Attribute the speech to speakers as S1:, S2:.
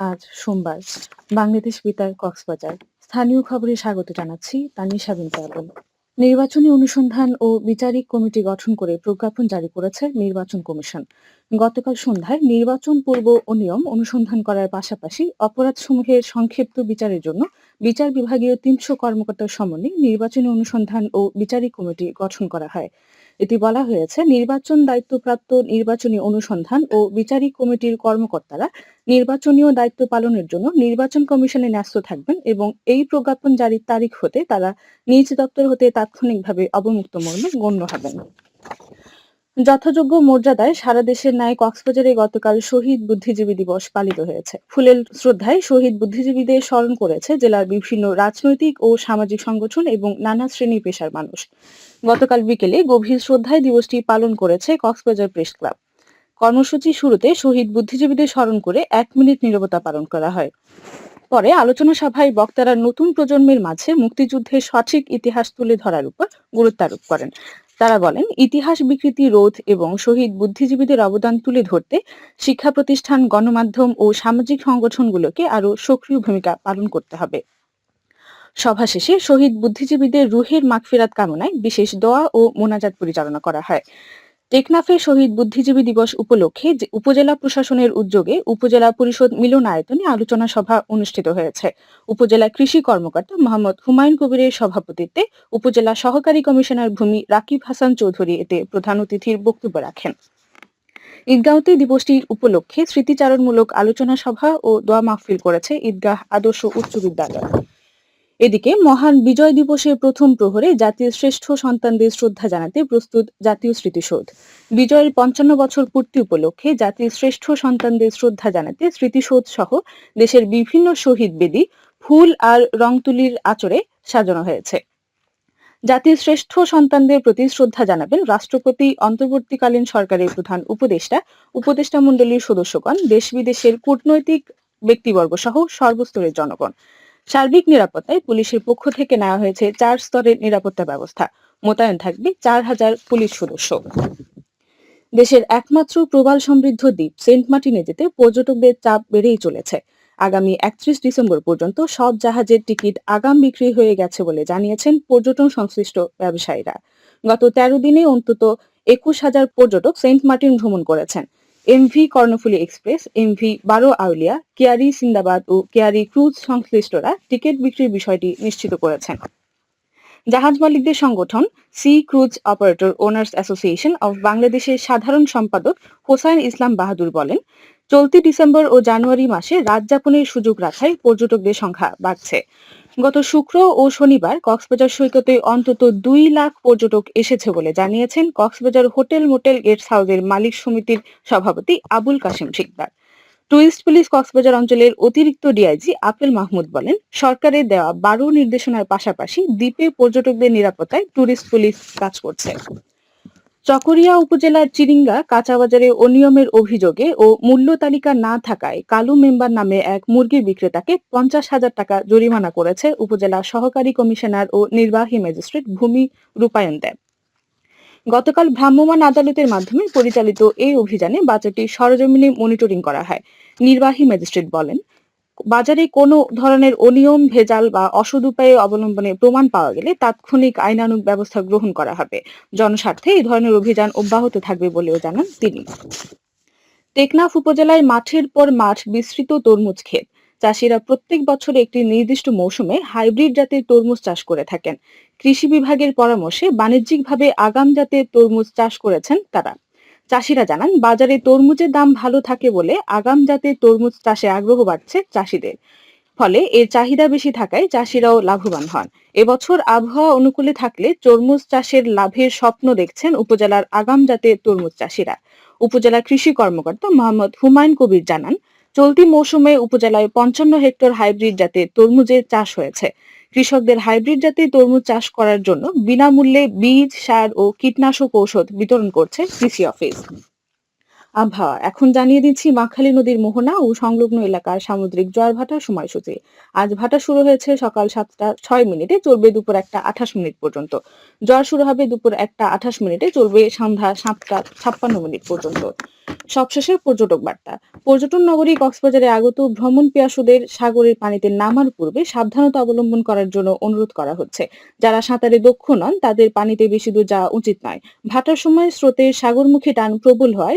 S1: আজ সোমবার। বাংলাদেশ বেতার কক্সবাজার। স্থানীয় খবরে স্বাগত জানাচ্ছি তানিশা বিন পালন নির্বাচনী অনুসন্ধান ও বিচারিক কমিটি গঠন করে প্রজ্ঞাপন জারি করেছে নির্বাচন কমিশন। গতকাল সন্ধ্যায় নির্বাচন পূর্ব ও নিয়ম অনুসন্ধান করার পাশাপাশি অপরাধসমূহের সংক্ষিপ্ত বিচারের জন্য বিচার বিভাগীয় তিনশো কর্মকর্তার সমন্বয়ে নির্বাচনী অনুসন্ধান ও বিচারিক কমিটি গঠন করা হয়। এতে বলা হয়েছে, নির্বাচন দায়িত্বপ্রাপ্ত নির্বাচনী অনুসন্ধান ও বিচারিক কমিটির কর্মকর্তারা নির্বাচনীয় দায়িত্ব পালনের জন্য নির্বাচন কমিশনে ন্যস্ত থাকবেন এবং এই প্রজ্ঞাপন জারির তারিখ হতে তারা নিজ দপ্তর হতে তাৎক্ষণিকভাবে অবমুক্ত মর্মে গণ্য হবেন। যথাযোগ্য মর্যাদায় সারা দেশের ন্যায় কক্সবাজারে গতকাল শহীদ বুদ্ধিজীবী দিবস পালিত হয়েছে। ফুলেল শ্রদ্ধায় শহীদ বুদ্ধিজীবীদের স্মরণ করেছে জেলার বিভিন্ন রাজনৈতিক ও সামাজিক সংগঠন এবং নানা শ্রেণি পেশার মানুষ। গতকাল বিকেলে গভীর শ্রদ্ধায় দিবসটি পালন করেছে কক্সবাজার প্রেস ক্লাব। কর্মসূচি শুরুতে শহীদ বুদ্ধিজীবীদের স্মরণ করে এক মিনিট নীরবতা পালন করা হয়। পরে আলোচনা সভায় বক্তারা নতুন প্রজন্মের মাঝে মুক্তিযুদ্ধের সঠিক ইতিহাস তুলে ধরার উপর গুরুত্ব আরোপ করেন। তারা বলেন, ইতিহাস বিকৃতি, রোধ এবং শহীদ বুদ্ধিজীবীদের অবদান তুলে ধরতে শিক্ষা প্রতিষ্ঠান, গণমাধ্যম ও সামাজিক সংগঠনগুলোকে আরও সক্রিয় ভূমিকা পালন করতে হবে। সভা শেষে শহীদ বুদ্ধিজীবীদের রুহের মাগফিরাত কামনায় বিশেষ দোয়া ও মোনাজাত পরিচালনা করা হয়। টেকনাফে শহীদ বুদ্ধিজীবী দিবস উপলক্ষে উপজেলা প্রশাসনের উদ্যোগে উপজেলা পরিষদ মিলনায়তনে আলোচনা সভা অনুষ্ঠিত হয়েছে। উপজেলা কৃষি কর্মকর্তা মোহাম্মদ হুমায়ুন কবিরের সভাপতিত্বে উপজেলা সহকারী কমিশনার ভূমি রাকিব হাসান চৌধুরী এতে প্রধান অতিথির বক্তব্য রাখেন। ঈদগাঁওতে দিবসটি উপলক্ষে স্মৃতিচারণমূলক আলোচনা সভা ও দোয়া মাহফিল করেছে ঈদগাহ আদর্শ উচ্চ বিদ্যালয়। এদিকে মহান বিজয় দিবসের প্রথম প্রহরে জাতির শ্রেষ্ঠ সন্তানদের শ্রদ্ধা জানাতে প্রস্তুত জাতীয় স্মৃতিসৌধ। বিজয়ের পঞ্চান্ন বছর পূর্তি উপলক্ষে জাতির শ্রেষ্ঠ সন্তানদের শ্রদ্ধা জানাতে স্মৃতিসৌধ সহ দেশের বিভিন্ন শহীদ বেদী, ফুল আর রং তুলির আচরে সাজানো হয়েছে। জাতির শ্রেষ্ঠ সন্তানদের প্রতি শ্রদ্ধা জানাবেন রাষ্ট্রপতি, অন্তর্বর্তীকালীন সরকারের প্রধান উপদেষ্টা উপদেষ্টা মণ্ডলীর সদস্যগণ দেশ বিদেশের কূটনৈতিক ব্যক্তিবর্গ সহ সর্বস্তরের জনগণ। সার্বিক নিরাপত্তায় পুলিশের পক্ষ থেকে নেওয়া হয়েছে চার স্তরের নিরাপত্তা ব্যবস্থা। মোতায়েন থাকবে চার হাজার পুলিশ সদস্য। দেশের একমাত্র প্রবাল সমৃদ্ধ দ্বীপ, সেন্ট মার্টিনে যেতে পর্যটকদের চাপ বেড়েই চলেছে। আগামী একত্রিশ ডিসেম্বর পর্যন্ত সব জাহাজের টিকিট আগাম বিক্রি হয়ে গেছে বলে জানিয়েছেন পর্যটন সংশ্লিষ্ট ব্যবসায়ীরা। গত তেরো দিনে অন্তত একুশ হাজার পর্যটক সেন্ট মার্টিন ভ্রমণ করেছেন। MV Karnaphuli express, MV Baro Aulia, Keari Sindbad ও কেয়ারি ক্রুজ সংশ্লিষ্টরা টিকিট বিক্রির বিষয়টি নিশ্চিত করেছেন। জাহাজ মালিকদের সংগঠন sea cruise operator owners association of বাংলাদেশের সাধারণ সম্পাদক হোসাইন ইসলাম বাহাদুর বলেন চলতি ডিসেম্বর ও জানুয়ারি মাসে রাত যাপনের সুযোগ রাখায় পর্যটকদের সংখ্যা বাড়ছে। গত শুক্র ও শনিবার কক্সবাজার সৈকতে অন্তত দুই লাখ পর্যটক এসেছে বলে জানিয়েছেন কক্সবাজার হোটেল মোটেল গেস্ট হাউসের মালিক সমিতির সভাপতি আবুল কাশিম শিকদার টুরিস্ট পুলিশ কক্সবাজার অঞ্চলের অতিরিক্ত ডিআইজি আপেল মাহমুদ বলেন, সরকারের দেওয়া বারো নির্দেশনার পাশাপাশি দ্বীপে পর্যটকদের নিরাপত্তায় টুরিস্ট পুলিশ কাজ করছে। চকরিয়া উপজেলার চিরিঙ্গা কাঁচাবাজারে অনিয়মের অভিযোগে ও মূল্য তালিকা না থাকায় কালু মেম্বার নামে এক মুরগি বিক্রেতাকে পঞ্চাশ হাজার টাকা জরিমানা করেছে উপজেলা সহকারী কমিশনার ও নির্বাহী ম্যাজিস্ট্রেট ভূমি রূপায়ণ দেব। গতকাল ভ্রাম্যমাণ আদালতের মাধ্যমে পরিচালিত এই অভিযানে বাজারটি সরজমিনে মনিটরিং করা হয়, নির্বাহী ম্যাজিস্ট্রেট বলেন। বাজারে কোনো ধরনের অনিয়ম, ভেজাল বা অসদ উপায়ে অবলম্বনে প্রমাণ পাওয়া গেলে তাৎক্ষণিক আইনানুগ ব্যবস্থা গ্রহণ করা হবে। জনস্বার্থে এই ধরনের অভিযান অব্যাহত থাকবে বলেও জানান তিনি। টেকনাফ উপজেলায় মাঠের পর মাঠ বিস্তৃত তরমুজ ক্ষেত। চাষিরা প্রত্যেক বছর একটি নির্দিষ্ট মৌসুমে হাইব্রিড জাতের তরমুজ চাষ করে থাকেন। কৃষি বিভাগের পরামর্শে বাণিজ্যিকভাবে আগাম জাতের তরমুজ চাষ করেছেন তারা। চাষিরা জানান, বাজারে তরমুজের দাম ভালো থাকে বলে আগাম জাতের তরমুজ চাষে আগ্রহ বাড়ছে চাষিদের। ফলে এর চাহিদা বেশি থাকায় চাষিরাও লাভবান হন। এবছর আবহাওয়া অনুকূলে থাকলে তরমুজ চাষের লাভের স্বপ্ন দেখছেন উপজেলার আগাম জাতের তরমুজ চাষিরা। উপজেলা কৃষি কর্মকর্তা মোহাম্মদ হুমায়ুন কবির জানান, চলতি মৌসুমে উপজেলায় পঞ্চান্ন হেক্টর হাইব্রিড জাতের তরমুজের চাষ হয়েছে। কৃষকদের হাইব্রিড জাতের তরমুজ চাষ করার জন্য বিনামূল্যে বীজ, সার ও কীটনাশক ঔষধ বিতরণ করছে কৃষি অফিস। আবহাওয়া এখন জানিয়ে দিচ্ছি মাখালী নদীর মোহনা ও সংলগ্ন এলাকার সামুদ্রিক জোয়ার ভাটার সময়সূচি। আজ ভাটা শুরু হয়েছে সকাল সাতটা ছয় মিনিটে, চলবে দুপুর একটা আঠাশ মিনিট পর্যন্ত। জ্বর শুরু হবে দুপুর একটা আঠাশ মিনিটে, চলবে সন্ধ্যা সাতটা ছাপ্পান্ন মিনিট পর্যন্ত। সবশেষে পর্যটক বার্তা। পর্যটন নগরী কক্সবাজারে আগত ভ্রমণ পিয়াসুদের সাগরের পানিতে নামার পূর্বে সাবধানতা অবলম্বন করার জন্য অনুরোধ করা হচ্ছে। যারা সাঁতারে দক্ষ নন, তাদের পানিতে বেশি দূর যাওয়া উচিত নয়। ভাটার সময় স্রোতের সাগরমুখী টান প্রবল হয়